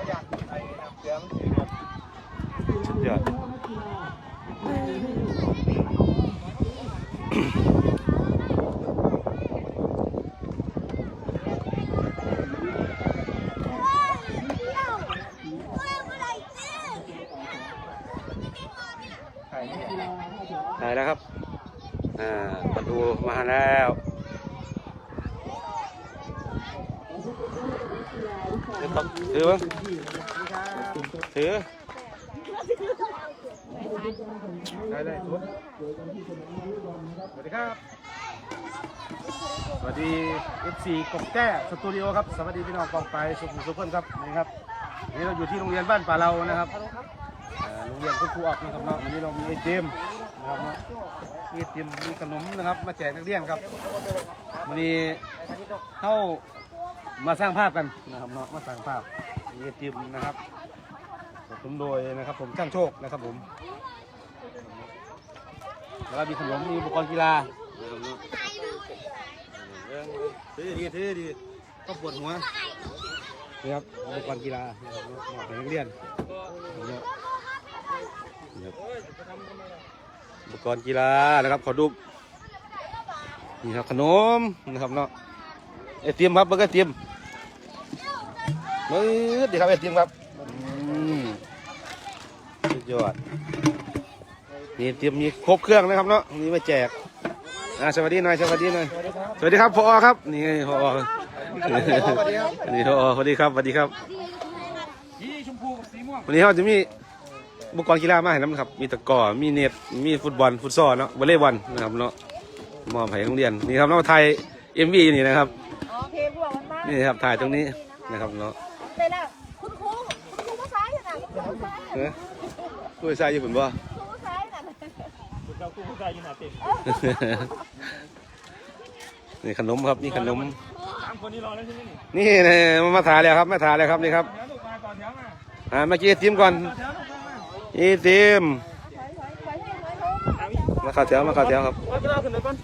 สุดยอดได้แล้วครับ อ่าประตูมาแล้วถือครับ ถือบ้างถือได้ได้สวัสดีครับ สวัสดี FC กบแก้สตูดิโอครับ สวัสดีพี่น้องกองไปสุขุมสุขคนครับนี่ครับวันนี่เราอยู่ที่โรงเรียนบ้านป่าเรานะครับโรงเรียนคุณครูออกนะครับเนาะวันนี้เรามีไอติมนะครับเนาะมีไอติมมีขนมนะครับ มาแจกนักเรียนครับวันนี้เข้ามาสร้างภาพกันนะครับเนาะมาสร้างภาพ มีไอติมนะครับผมโดยนะครับ ผมช่างโชคนะครับผมแล้วก็มีขนมมีอุปกรณ์กีฬาถือดีถือดีก็ปวดหัวนี่ครับอุปกรณ์กีฬานะครับเหมาะกับนักเรียนนี่ครับนี่ครับอุปกรณ์กีฬานะครับขอดูนี่ครับขนมนะครับเนาะไอติมครับเบอร์เกอร์ติม มือดีครับไอติมครับอืมสุดยอดนี่เตรียมมีครบเครื่องนะครับเนาะนี่มาแจกอ่าสวัสดีหน่อยสวัสดีหน่อยสวัสดีครับพอครับนี่พอนี่พอสวัสดีครับสวัสดีครับสีชมพูกับสีม่วงวันนี้เราจะมีอุปกรณ์กีฬามาให้น้ำครับ มีตะกร้อมีเน็ตมีฟุตบอลฟุตซอลเนาะวอลเลย์บอลนะครับเนาะมอบให้โรงเรียนนี่ครับเนาะไทยเอ็มวีนี่นะครับโอเคพวกมันบ้างนี่ครับถ่ายตรงนี้นะครับเนาะ เลยแล้วคุณครูคุณครูภาษาอย่างไรคุณครูภาษาอย่างไรเอ้ยด้วยทรายญี่ปุ่นบ่ ครูภาษาอย่างไรคุณเราคู่ผู้ชายยืนหาเต็มนี่ขนมครับนี่ขนม สามคนนี้รอแล้วใช่ไหมนี่นี่นะมาถ่ายแล้วครับมาถ่ายแล้วครับนี่ครับแถวลูกมาต่อแถวมาอ่าเมื่อกี้ทีมก่อนต่อแถวลูกมาอีทีมถอยถอยถอยให้ถอยถอยมาเข้าแถวมาเข้าแถวครับ เอาไปเอาขึ้นเลยก่อน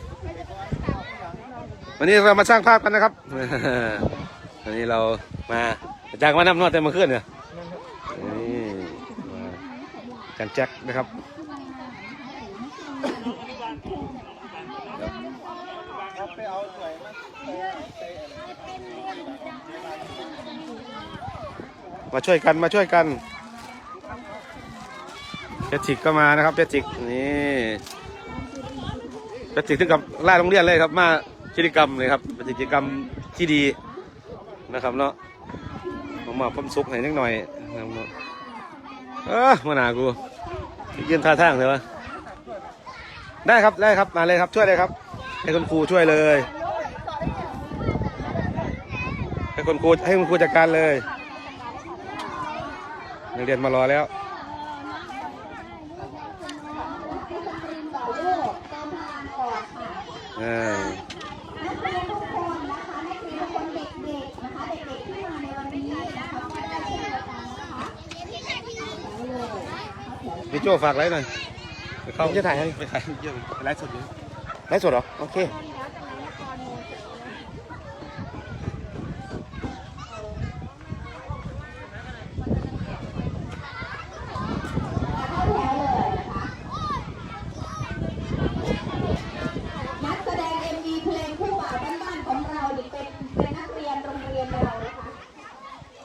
วันนี้เรามาสร้างภาพกันนะครับ วันนี้เรามา จากมานำนวดแต่เมื่อคืนเนี่ยนี่มากันแจ็คนะครับมาช่วยกันมาช่วยกันเพชรจิกก็มานะครับเพชรจิกนี่เพชรจิกถึงกับล่าโรงเรียนเลยครับ มากิจกรรมเลยครับเป็นกิจกรรมที่ดีนะครับเนาะ มามาพมซุกให้นิดหน่อยเนาะเออมาหนากูยืนท่าทางเลยวะได้ครับได้ครับมาเลยครับช่วยเลยครับให้คุณครูช่วยเลยให้คุณครูให้คุณครูจัดการเลยนักเรียนมารอแล้ว เออพี่ โจฝากไลฟ์หน่อยไปเข้าจะถ่ายให้ไปถ่ายเยี่ยมไปไลฟ์สดอยู่ไลฟ์สดเหรอ โอเค นักแสดง MV เพลงคู่บ่าวบ้านๆของเรานี่เป็นเป็นนักเรียนโรงเรียนเรานะคะ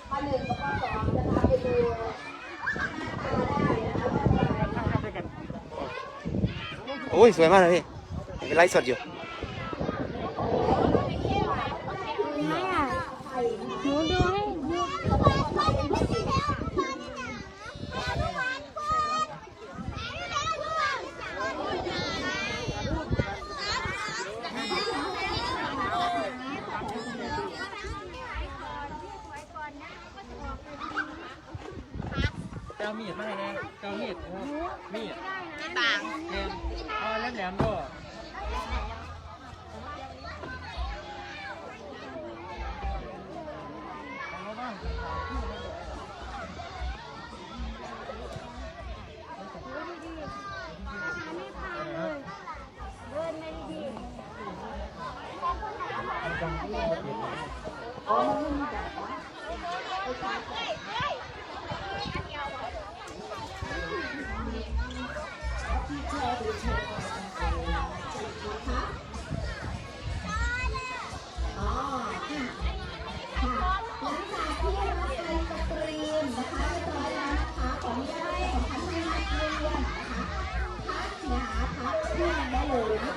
ปหนึ่งกับปสองนะคะไปดูได้นะคะ โอ้ยสวยมากเลยพี่เป็นไลฟ์สดอยู่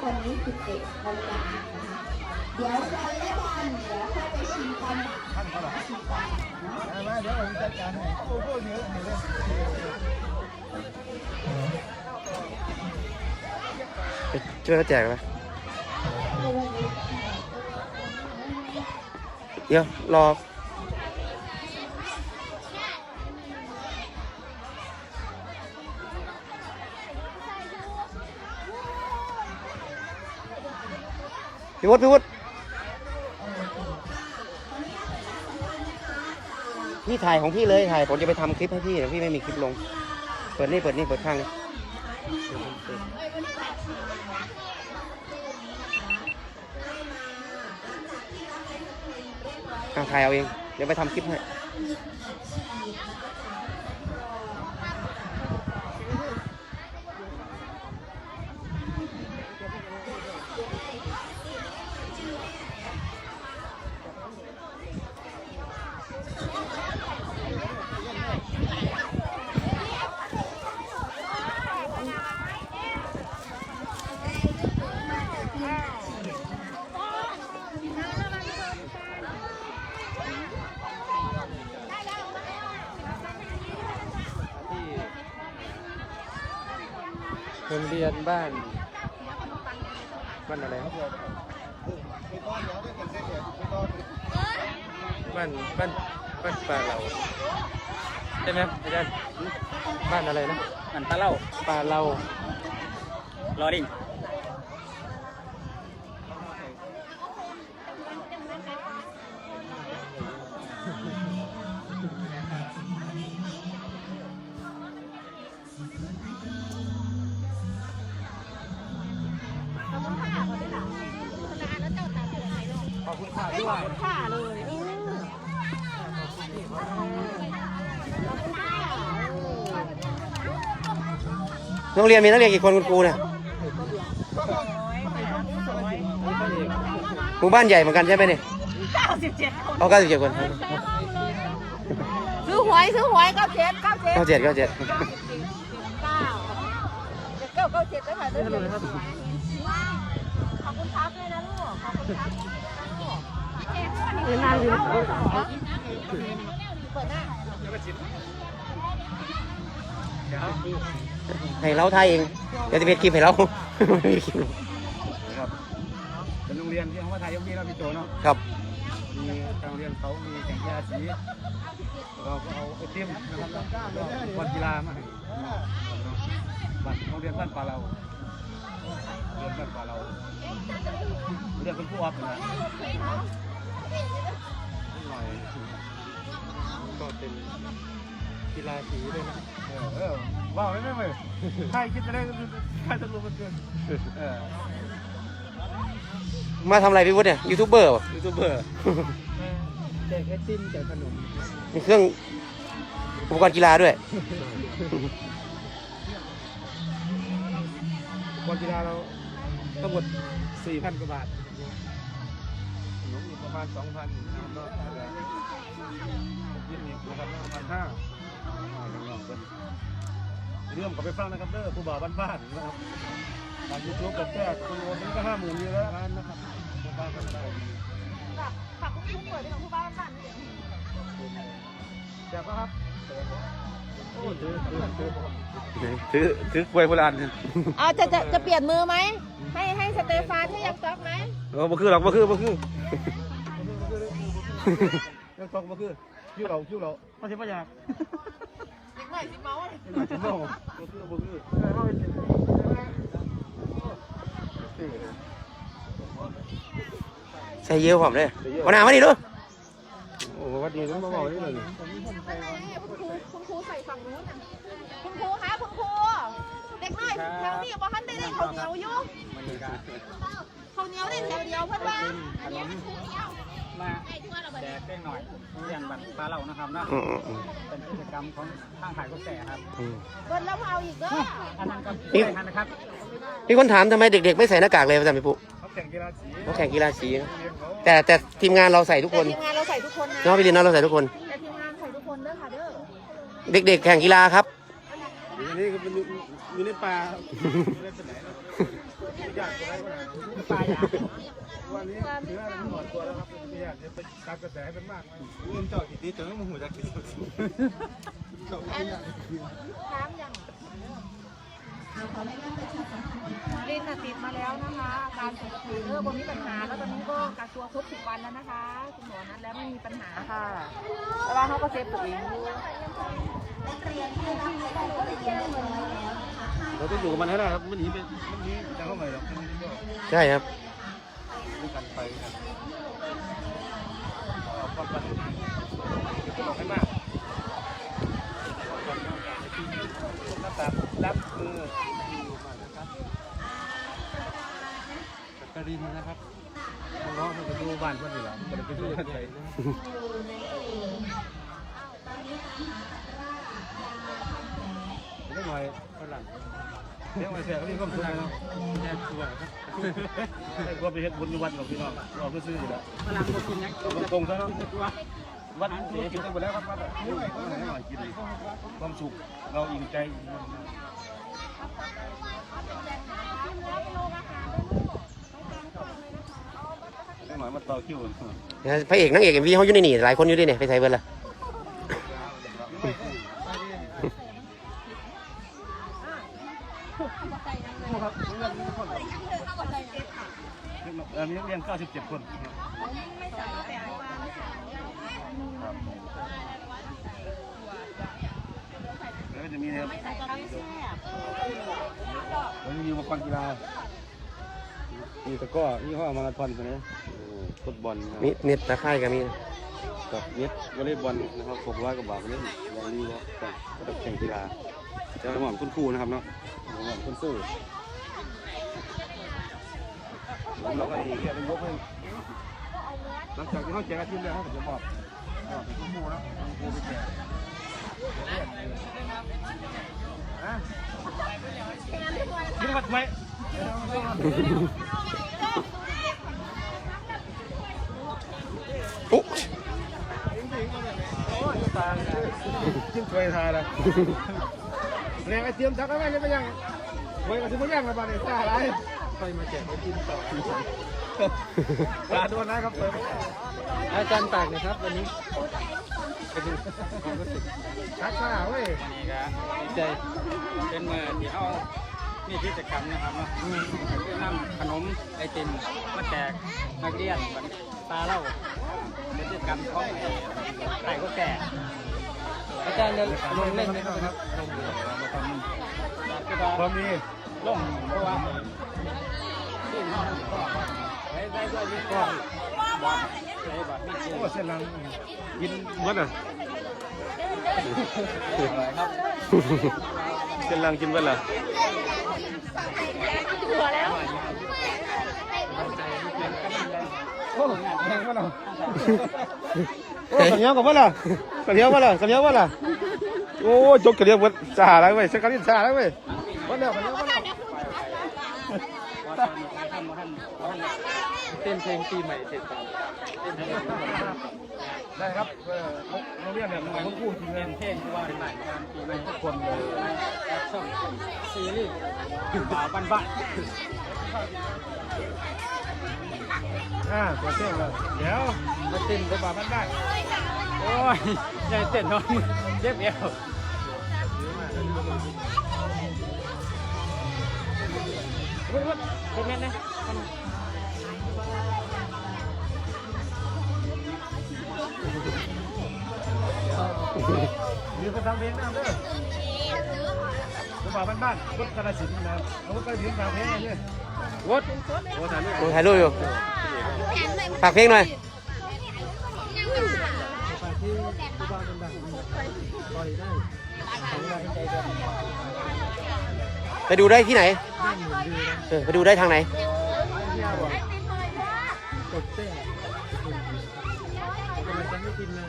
อนนี้11นาฬิกานะคะ เดี๋ยวใจและบอลเดี๋ยวค่อยไปชิมตอนท่านเขาหรอชิมกันมาเดี๋ยวผมจัดการให้โอ้โหเยอะเลยไปช่วยเขาแจกไหมเดี๋ยวรอพี่วุฒิพี่วุฒิ พี่ถ่ายของพี่เลยถ่ายผมจะไปทำคลิปให้พี่แต่พี่ไม่มีคลิปลง เปิดนี่เปิดนี่เปิดข้างนี่เอาถ่ายเอาเอง เดี๋ยวไปทำคลิปให้ ยนบ้านบ้านอะไรครับบ้านบ้านบ้านป่าเราใช่ไหมอาจารย์บ้านอะไรนะอันปลาเล่าป่าเรารอดิง โรงเรียนมีนักเรียนกี่คนคุณครูเนี่ยหมู่บ้านใหญ่เหมือนกันใช่ไหมเนี่ยเก้าสิบเจ็ดคนเอาเก้าสิบเจ็ดคนซื้อหวยซื้อหวยเก้าเจ็ดเก้าเจ็ดเก้าเจ็ดเก้าเจ็ดเก้าเก้าเก้าเจ็ดได้ค่ะได้เลยขอบคุณครับเลยนะลูก ขอบคุณครับเดี๋ยวมาลืมเปิดหน้า ให้เราไทยเองเดี๋ยวจะเป็นคลิปให้เราไม่มีคลิปลงครับเป็นโรงเรียนที่เขาว่าไทยยกนี้เราพี่โจเนาะครับมีทางโรงเรียนเขามีแข่งกีฬาสีเราก็เอาไอเทมนะครับแล้วก็วันกีฬามาให้บัตรโรงเรียนบ้านป่าเราโรงเรียนบ้านป่าเราเรียนเป็นผู้ออกนะหน่อยก็เป็นกีฬาสีด้วยนะเออเออ ว้าวไม่ไม่ไม่ใครคิดจะได้ใครจะรู้มันเกินเออมาทำอะไรพี่วุฒิเนี่ยยูทูบเบอร์เหรอยูทูบเบอร์แจกไอติมแจกขนมมีเครื่องอุปกรณ์กีฬาด้วยบอลกีฬาเราทั้งหมด4,000กว่าบาทขนมอีกประมาณ2,000นะครับก็ยินดีนะครับประมาณ5น้องๆ เพิ่นเรื่องก็ไปฟังนะครับเด้อผู้บ่าวบ้านๆนะครับทางยูทูบกับแก้คนรวมนี้ก็ห้าหมื่นอยู่แล้วนะครับบ้านๆกันได้ฝากคุณครูเปิดให้ของผู้บ้านบ้านแจกปะครับโอ้ถือถือถือถือถือกล้วยโบราณเอาจะจะจะเปลี่ยนมือไหม ให้ให้สเตฟานที่ยังต๊อกไหมเออบ่คือหรอกบ่คือบ่คือยังตกมาคือคิ้วเราคิ้วเราไม่ใช่ปะยาก เด็กหน่อยสิเมาส์ถึงโลกบ่คือบ่คือใส่เยอะผมเลยวันหน้ามาดิดูโอ้วัดนี้ต้องมาบอกนี่เลยนั่นไงคุณครูคุณครูใส่ฝั่งนู้นน่ะคุณครูคะคุณครูเด็กหน่อยแถวนี้บอกท่านได้ได้ข้าวเหนียวอยู่ข้าวเหนียวได้แถวเดียวเพื่อนว่ามาแจกเล็กหน่อยโรงเรียนบ้านปลาเล่านะครับเนาะอืมอืมอืมเป็นกิจกรรมของข้างขายกุ๊กแก่ครับอืมเบิ้ลแล้วเอาอีกเด้ออันนั้นก็นี่ได้ทันนะครับมีคนถามทำไมเด็กๆ ไม่ใส่หน้ากากเลยอาจารย์พี่ปุ๊เขาแข่งกีฬาสีเขาแข่งกีฬาสีนะแต่แต่ทีมงานเราใส่ทุกคแต่นทีมงานเราใส่ทุกคนนะน้องพี่ลินนะเราใส่ทุกคน แต่ทีมงานใส่ทุกคนเด้อค่ะเด้อเด็กๆ แข่งกีฬาครับอันนี้ก็เป็นอยู่อยู่ในป่าไม่ได้ไปไหนหรอกไม่อยากจะได้ก็ได้ ปลาอย่าง วันนี้เนื้อมันหมดตัวแล้วครับไม่อยากจะไปตามกระแสให้มันมากเงินเจาะกี่ทีจนต้องมาหูจากกี่ทีน้ำยังลินน่ะติดมาแล้วนะคะอาการปกติดเรื่ออบนมีปัญหา แล้วตอนนี้ก็กักตัวครบสิบวันแล้วนะคะคุณหมอนัดแล้วไม่มีปัญหาค่ะแต่ว่าเขาก็เซฟตัวเองอยู่เราต้องอยู่กับมันให้ได้ครับมันหนีไปมันหนีจากเข้าไปหรอกใช่ครับ ด้วยกันไปกันเอาความกันบอกให้มากหน้าตารับมือกับกรินนะครับน้องมันจะดูบ้านเพื่อนอยู่แล้วมันจะดูบ้านใหญ่ เลี้ยงไว้เสียก็มีความสุขนะครับแค่ตัวครับให้ก็ไปเฮ็ดบุญอยู่วัดหรอกพี่น้องเราก็ซื้ออยู่แล้วพลังก็กินยังตรงๆซะเนาะวัดนี้กินได้หมดแล้วครับวัดอะให้หน่อยกินความสุขเราอิ่มใจให้หน่อยมาต่อคิวพระเอกนางเอกเอ็มวีเขาอยู่ในนี่หลายคนอยู่ด้วยเนี่ยไปใส่เบิร์ละ เออมีนักเรียน 97 คนครับแล้วก็จะมีนะครับแล้วมีอุปกรณ์กีฬามีตะกร้อมีห้อมาราธอนตัวนี้ฟุตบอลนะครับมีเน็ตตะไคร่กับมีกับเน็ตวอลเลย์บอลนะครับ600กว่าบาทไปเล่นวอลเลย์แล้วก็ระดับแข่งกีฬาจะหม่อมคุณครูนะครับเนาะหม่อมคุณสู้ แล้วก็อีกเนี่ยเป็นยกให้หลังจากที่เขาแจกอาทิตย์แล้วเขาก็จะมอบมอบเป็นคุณครูนะคุณครูไปแจกฮะกินวัดไหมอุ๊จิ้มถ้วยทาแล้วเรียกไอเตรียมจักรอะไรยังไม่ยังไว้กับที่มันยังระบาดเนี่ยจ้าอะไร ไปมาแจกไอติมต่อปลาตัวนะครับเปิดอาจารย์ตากนะครับวันนี้ชักข้าเว้ยนี่ก็ดีใจเป็นเมื่อที่เอามีกิจกรรมนะครับเนาะคือนำขนมไอติมมาแจกนักเรียนบ้านปลาเล่าเป็นกิจกรรมของไอ้ไก่กุ๊กแก่อาจารย์จะลงเล่นไหมครับพร้อมนี้ ลงเพราะว่าที่นอนก็ไว้ได้ด้วยนี่ก็บอลไอ้บอลมีชื่อโอ้เส้นลังกินวัดอะครับเส้นลังกินเบิร์ละโอ้งานแข่งวะเนาะโอ้ขันเนี้ยกับวะล่ะขันเนี้ยวะล่ะขันเนี้ยวะล่ะโอ้จกขันเนี้ยวัดจ่าแล้วเว้ยสักขันนี้จ่าแล้วเว้ยวัดแล้วขันเนี้ยวะล่ะเต้นเพลงปีใหม่เสร็จก่อนได้ครับเออเราเรียกเนี่ยมันพูดจริงเลเป็ยนเท่นว่าป็นใหม่ปีใหม่ทุกคนเลยช่องซีรีส์บ่าวบ้านบ้านอ่าตัวเส้นเลยเดี๋ยวมาเติมตัวบาบ้านได้โอ้ยใจเต้นน้อยเจ็บเอววัดวัด เป็นแม่นะมีคนทำเพลงนะเด้อตัวบาบ้านบ้านวัดกระสินธุ์นะเอาวัด ไปดูได้ที่ไหนไปดูได้ทางไหนดเต้น้าน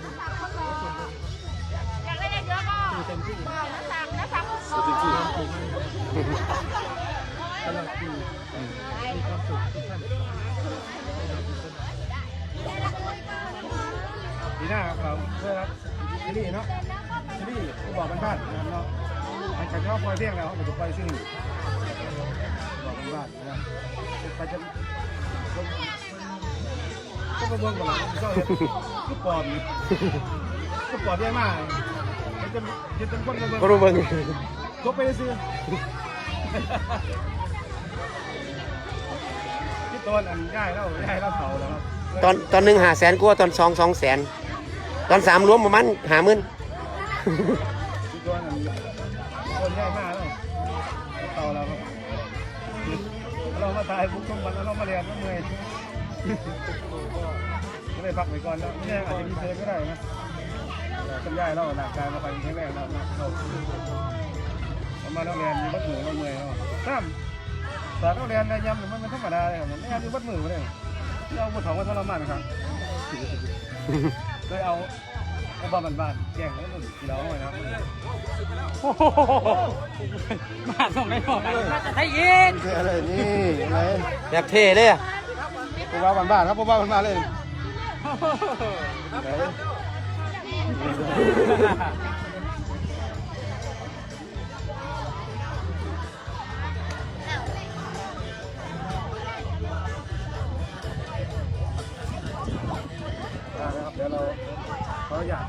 อยากได้เยอะก็น่งสังเราเพื่อรับซีรีส์เนาะซีรีส์ผู้บอกบ้านๆนะครับ เนาะหลังจากที่เขาปล่อยเพลงแล้วเขาจะปล่อยซีรีส์บอกบรรทัดนะไปจะก็มาเบิ่งกันละก็เห็นก็ปลอมก็ปลอมได้มากเห็นจนเห็นคนก็รู้เบิ่งจบไปซื้อที่ต้นอันง่ายแล้วง่ายแล้วเผาแล้วครับตอนตอนหนึ่งหาแสนกว่าตอนสองสองแสน ตอนสามรวมประมาณหาหมื่น ต้นง่มากแล้วเผาแล้วครับเรามาตายปุ๊บต้องวันแล้วเรามาเรียนก็เมื่อยก็เลยพักไปก่อนแล้วไม่แน่อาจจะมีเซฟก็ได้นะต้นย่ายเราหนักการมาไปแข็งแรงเราเราเรามาเราเรียนมีบัดมือเราเมื่อยเราซ้ำสารเราเรียนได้ยำมันมันธรรมดาเลยครับมันไม่ยำมีบัดมือเลยเราบุถองว่าทรมานนะครับเลยเอา เอาบ้านบ้านๆแกงแล้วมันกี่เราหน่อยนะมาส่งได้บอกมาจะให้ยิงอะไรนี่อะไรอยากเท่เลยอะพวกบ้านบ้านๆครับพวกบ้านบ้านๆเลยนะครับเดี๋ยวเราเขออนุญาต